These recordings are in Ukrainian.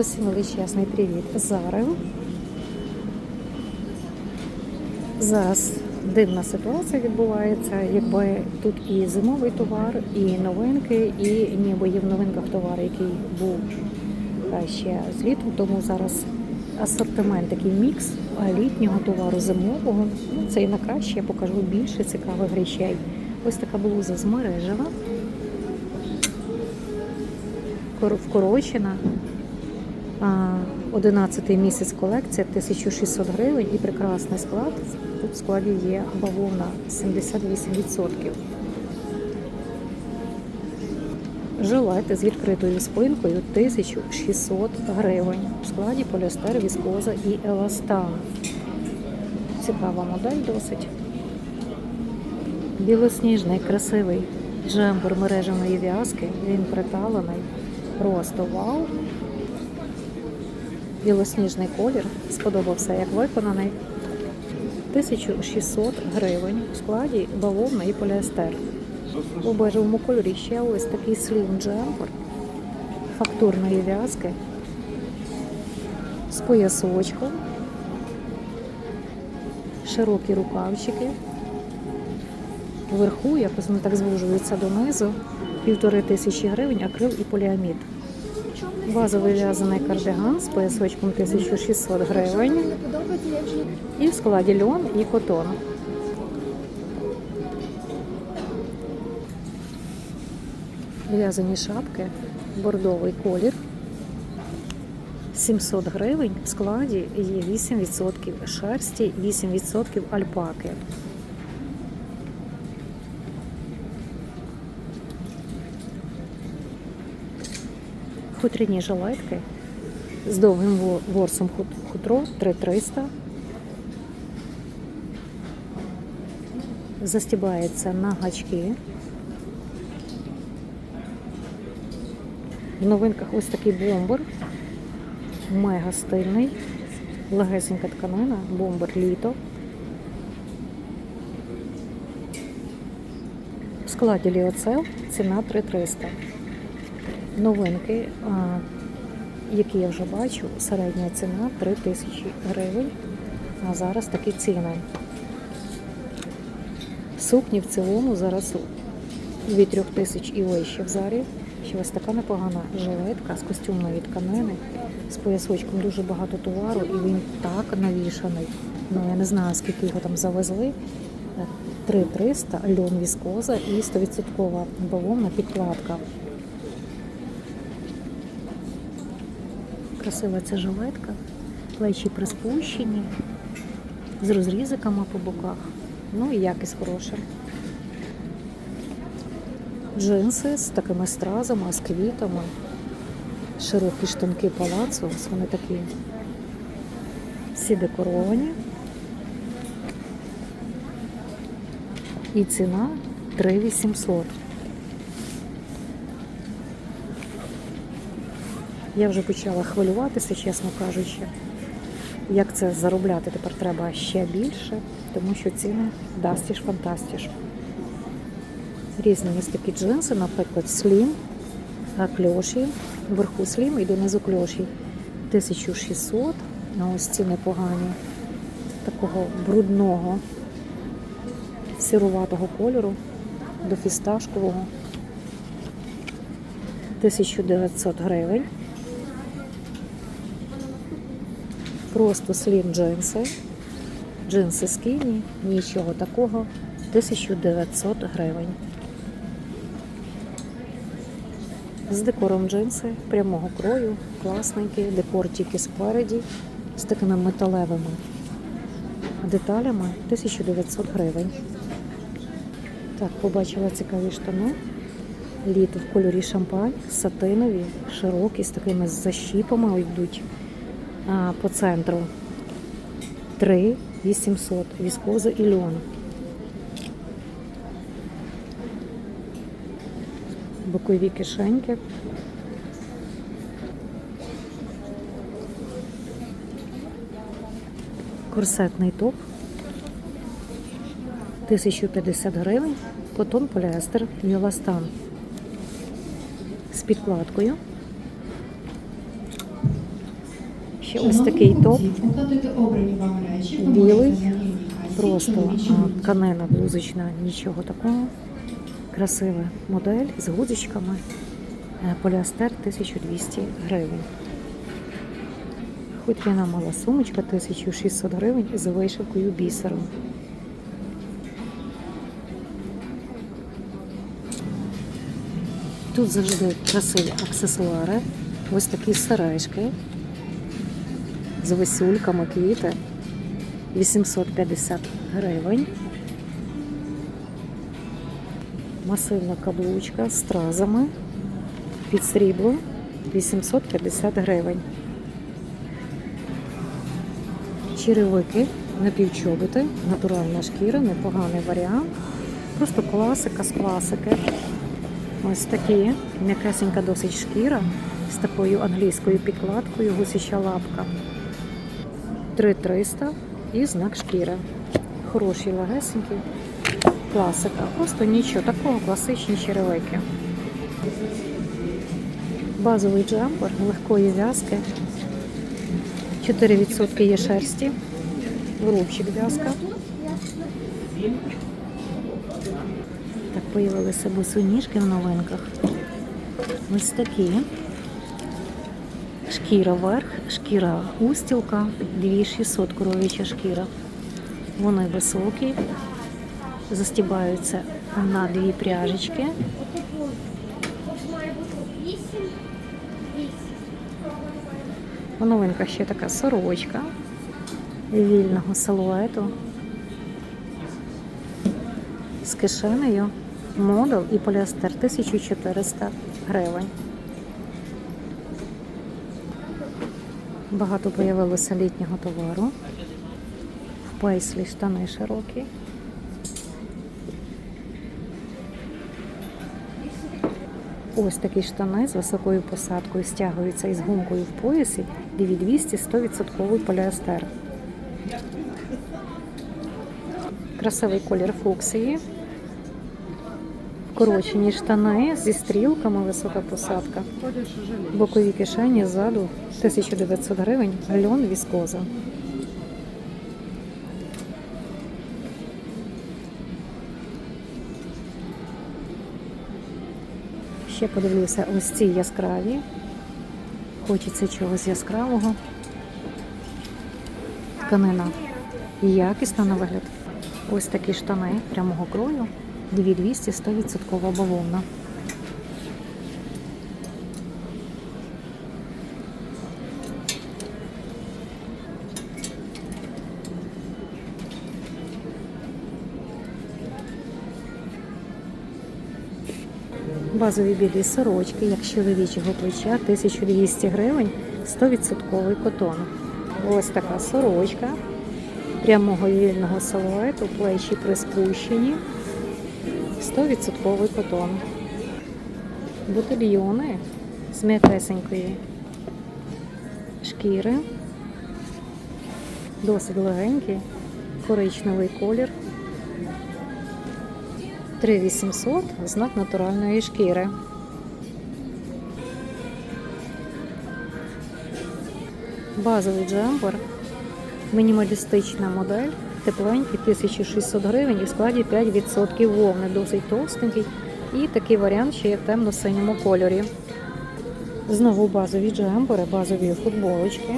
Усім величезний привіт Зари. Зараз дивна ситуація відбувається, якби тут і зимовий товар, і новинки, і ніби є в новинках товар, який був е, ще з літом, тому зараз асортимент такий мікс е, літнього товару, зимового. Ну, це і на краще, я покажу більше цікавих речей. Ось така блуза з мережева. Вкорочена. А, 11 місяць колекція 1600 гривень і прекрасний склад. Тут в складі є бавовна 78%. Жилети з відкритою спинкою 1600 гривень. В складі поліестер, віскоза і еластан. Цікава модель досить. Білосніжний, красивий джемпер мереженої в'язки. Він приталений. Просто вау. Білосніжний колір. Сподобався, як виконаний. 1600 гривень. В складі бавовна і поліестер. У бежевому кольорі ще ось такий слім джемпер фактурної в'язки з поясочком, широкі рукавчики. Вверху якось вони так звужуються донизу. Півтори тисячі гривень, акрил і поліамід. Базовий в'язаний кардиган з поясочком 1600 гривень. І в складі льон і котон. В'язані шапки, бордовий колір. 700 гривень. В складі є 8% шерсті, 8% альпаки. Хутряні жилетки з довгим ворсом хут- хутро 3300. Застібається на гачки. В новинках ось такий бомбер. Мега стильний. Легесенька тканина, бомбер літо. В складі ліоцел ціна 3300. Новинки, які я вже бачу, середня ціна 3000 гривень. А зараз такі ціни. Сукні в цілому зараз від 3000 і вище в зарі. Ще ось така непогана жилетка з костюмної тканини, з поясочком дуже багато товару, і він так навішаний. Ну я не знаю, скільки його там завезли. 3300, льон віскоза і 100% бавовна підкладка. Красива ця жилетка, плечі приспущені, з розрізиками по боках. Ну і якість хороша. Джинси з такими стразами, з квітами, широкі штанки палацу, ось вони такі всі декоровані. І ціна 3800. Я вже почала хвилюватися, чесно кажучи. Як це заробляти тепер треба ще більше, тому що ціни дастіш фантастіш. Різні ось такі джинси, наприклад, слім, кльоші, вверху слім і донизу кльоші. 1600, а ось ці непогані, такого брудного, сіруватого кольору до фісташкового. 1900 гривень. Просто слім джинси. Джинси скіні, нічого такого. 1900 гривень. З декором джинси прямого крою, класненькі, декор тільки спереді, з такими металевими деталями 1900 гривень. Так, побачила цікаві штани. Літо в кольорі шампань, сатинові, широкі, з такими защіпами йдуть по центру. 3 800, віскоза і льон. Бокові кишеньки. Корсетний топ. 1050 гривень. Котон поліестер Міластан. З підкладкою. Ще ось такий топ. Білий, Просто знайти а, тканина блузочна, нічого такого. Красива модель з гудзичками. Е, Поліастер 1200 гривень. Хутряна мала сумочка 1600 гривень з вишивкою бісером. Тут завжди красиві аксесуари. Ось такі сережки з висюльками квіти 850 гривень. Масивна каблучка з стразами під срібло 850 гривень. Черевики напівчоботи, натуральна шкіра, непоганий варіант. Просто класика з класики. Ось такі, м'якесенька досить шкіра з такою англійською підкладкою, гусяча лапка. 3300 і знак шкіри. Хороші легесенькі. Класика. Просто нічого такого, класичні черевики. Базовий джемпер легкої в'язки. 4% є шерсті. Рубчик в'язка. Так, появилися босоніжки в новинках. Ось такі. Шкіра верх, шкіра устілка, 2600 коров'яча шкіра. Вони високі, застібаються на дві пряжечки. У новинках ще така сорочка вільного силуету з кишенею, модел і поліестер 1400 гривень. Багато появилося літнього товару. В пейслі штани широкі. Ось такі штани з високою посадкою стягуються із гумкою в поясі 2200 100% поліестер. Красивий колір фуксії. Вкорочені штани зі стрілками, висока посадка. Бокові кишені ззаду 1900 гривень, льон віскоза. Ще подивлюся ось ці яскраві. Хочеться чогось яскравого. Тканина якісна на вигляд. Ось такі штани прямого крою. 2200 100% бавовна. Базові білі сорочки, як чоловічого плеча, 1200 гривень, 100% котон. Ось така сорочка прямого вільного силуету, плечі приспущені, 100% котон. Бутильйони з м'якесенької шкіри, досить легенькі, коричневий колір. 3800 знак натуральної шкіри. Базовий джемпер, мінімалістична модель, тепленький, 1600 гривень і складі 5% вовни, досить товстенький. І такий варіант ще є в темно-синьому кольорі. Знову базові джемпери, базові футболочки.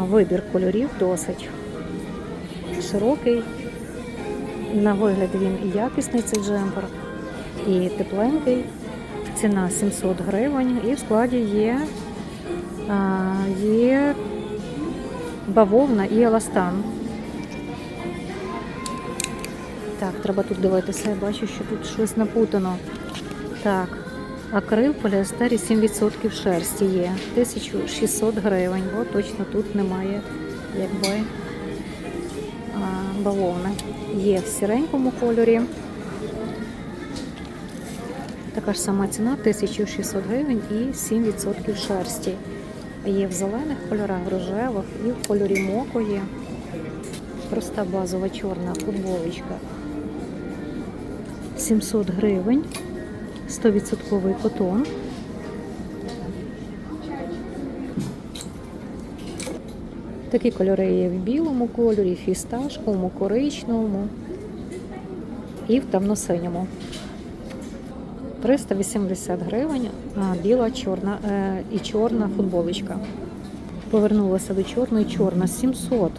Вибір кольорів досить широкий. На вигляд він і якісний цей джемпер, і тепленький. Ціна 700 гривень. І в складі є, є бавовна і еластан. Так, треба тут дивитися. Я бачу, що тут щось напутано. Так, акрил поліестері 7% шерсті є. 1600 гривень, бо точно тут немає якби бавовни. Є в сіренькому кольорі. Така ж сама ціна 1600 гривень і 7% шерсті. Є в зелених кольорах, рожевих і в кольорі моко є. Проста базова чорна футболочка. 700 гривень, 100% котон. Такі кольори є в білому кольорі, фісташковому, коричневому і в темно-синьому. 380 гривень, а біла, чорна е, і чорна футболочка. Повернулася до чорної, чорна 700.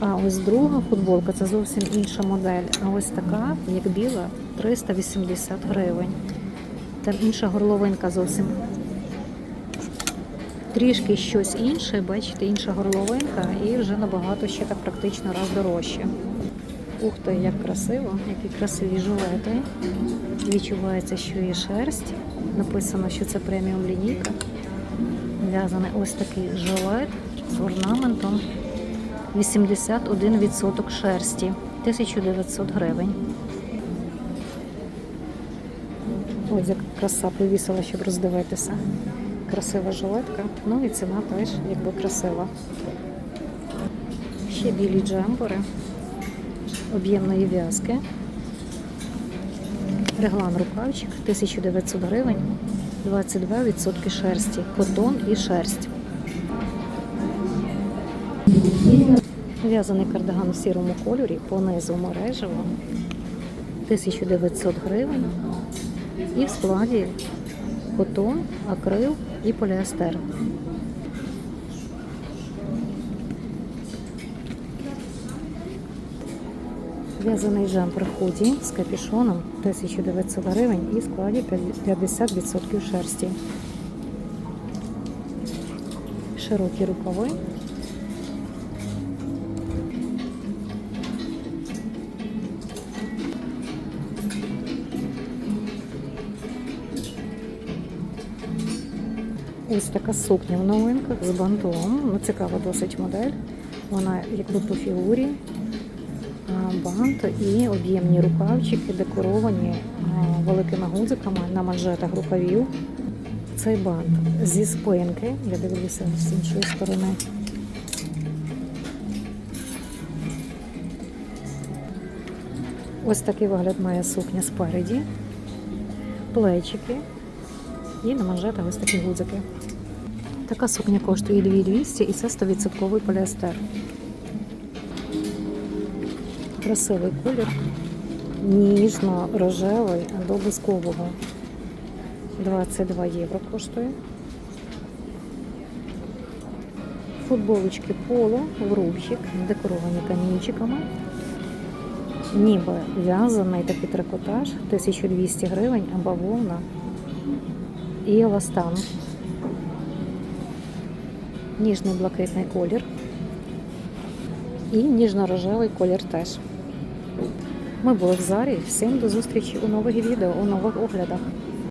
А ось друга футболка це зовсім інша модель. А ось така, як біла, 380 гривень. Там інша горловинка зовсім. Трішки щось інше, бачите, інша горловинка і вже набагато ще так практично раз дорожче. Ух ти, як красиво, які красиві жилети. Відчувається, що є шерсть. Написано, що це преміум лінійка. В'язаний ось такий жилет з орнаментом. 81% шерсті, 1900 гривень. Ось як краса повісила, щоб роздивитися. Красива жилетка, ну і ціна теж якби красива. Ще білі джемпери об'ємної в'язки. Реглан рукавчик 1900 гривень, 22% шерсті, котон і шерсть. В'язаний кардиган у сірому кольорі, понизу мережево 1900 гривень. І в складі котон, акрил і поліестер. В'язаний джемпер худі з капюшоном 1900 гривень і в складі 50% шерсті. Широкі рукави Ось така сукня в новинках з бантом. Ну, цікава досить модель. Вона якби по фігурі. Бант і об'ємні рукавчики, декоровані великими гудзиками на манжетах рукавів. Цей бант зі спинки. Я дивлюся з іншої сторони. Ось такий вигляд має сукня спереді, плечики і на манжетах ось такі гудзики. Така сукня коштує 2200 і це 100% поліестер. Красивий колір, ніжно-рожевий до бузкового. 22 євро коштує. Футболочки поло в рубчик, декоровані камінчиками. Ніби в'язаний такий трикотаж, 1200 гривень, а бавовна і еластан. Ніжний блакитний колір. І ніжно-рожевий колір теж. Ми були в Зарі. Всім до зустрічі у нових відео, у нових оглядах.